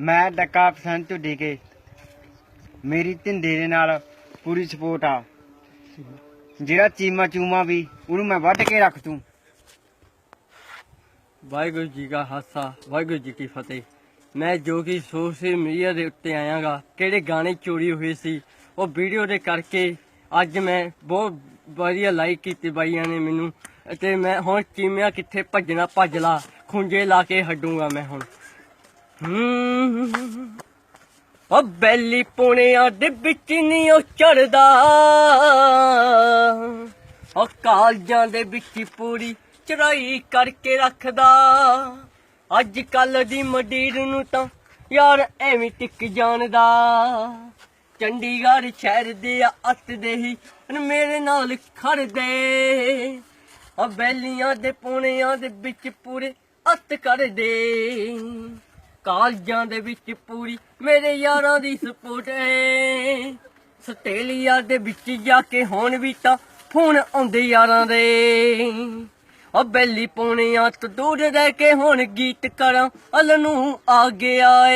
ਮੈਂ ਡੱਕਾ ਪਸੰਦ ਢੁੱਡੀ ਕੇ ਮੇਰੀ ਧਿੰਦੇ ਦੇ ਨਾਲ ਪੂਰੀ ਸਪੋਰਟ ਆ। ਜਿਹੜਾ ਚੀਮਾ ਚੂਮਾ ਵੀ, ਉਹਨੂੰ ਮੈਂ ਵੱਢ ਕੇ ਰੱਖ ਤੂੰ ਵਾਹਿਗੁਰੂ ਜੀ ਕਾ ਖਾਲਸਾ, ਵਾਹਿਗੁਰੂ ਜੀ ਕੀ ਫਤਿਹ। ਮੈਂ ਜੋ ਕਿ ਸੋਸ਼ਲ ਮੀਡੀਆ ਦੇ ਉੱਤੇ ਆਇਆਗਾ, ਕਿਹੜੇ ਗਾਣੇ ਚੋਰੀ ਹੋਏ ਸੀ, ਉਹ ਵੀਡੀਓ ਦੇ ਕਰਕੇ ਅੱਜ ਮੈਂ ਬਹੁਤ ਵਧੀਆ ਲਾਈਕ ਕੀਤੀ ਬਾਈਆਂ ਨੇ ਮੈਨੂੰ। ਤੇ ਮੈਂ ਹੁਣ ਚੀਮਿਆ ਕਿੱਥੇ ਭੱਜਣਾ, ਭੱਜ ਲਾ, ਖੁੰਝੇ ਲਾ ਕੇ ਹੱਡੂਗਾ ਮੈਂ ਹੁਣ। ਉਹ ਬੈਲੀ ਪੁਣਿਆਂ ਦੇ ਵਿੱਚ ਨਹੀਂ ਉਹ ਚੜਦਾ। ਉਹ ਕਾਲਜਾਂ ਦੇ ਵਿੱਚ ਪੂਰੀ ਚੜਾਈ ਕਰਕੇ ਰੱਖਦਾ। ਅੱਜ ਕੱਲ ਦੀ ਮਡੀਰ ਨੂੰ ਤਾਂ ਯਾਰ ਐਵੇਂ ਟਿਕ ਜਾਣਦਾ ਚੰਡੀਗੜ੍ਹ ਸ਼ਹਿਰ ਦੇ ਅੱਤ ਦੇ ਹੀ ਮੇਰੇ ਨਾਲ ਖੜਦੇ। ਆ ਬੈਲੀਆਂ ਦੇ ਪੁਣਿਆਂ ਦੇ ਵਿੱਚ ਪੂਰੇ ਅੱਤ ਕਰਦੇ। ਕਾਲਜਾਂ ਦੇ ਵਿੱਚ ਪੂਰੀ ਮੇਰੇ ਯਾਰਾਂ ਦੀ ਸਪੋਰਟ ਏ। ਆਸਟ੍ਰੇਲੀਆ ਦੇ ਵਿੱਚ ਜਾ ਕੇ ਹੁਣ ਵੀ ਤਾਂ ਫੋਨ ਆਉਂਦੇ ਯਾਰਾਂ ਦੇ। ਉਹ ਬੈਲੀ ਪੌਣਿਆਂ ਤੋਂ ਦੂਰ ਰਹਿ ਕੇ ਹੁਣ ਗੀਤ ਕਰਾਂ, ਅਲ ਨੂੰ ਆ ਗਿਆ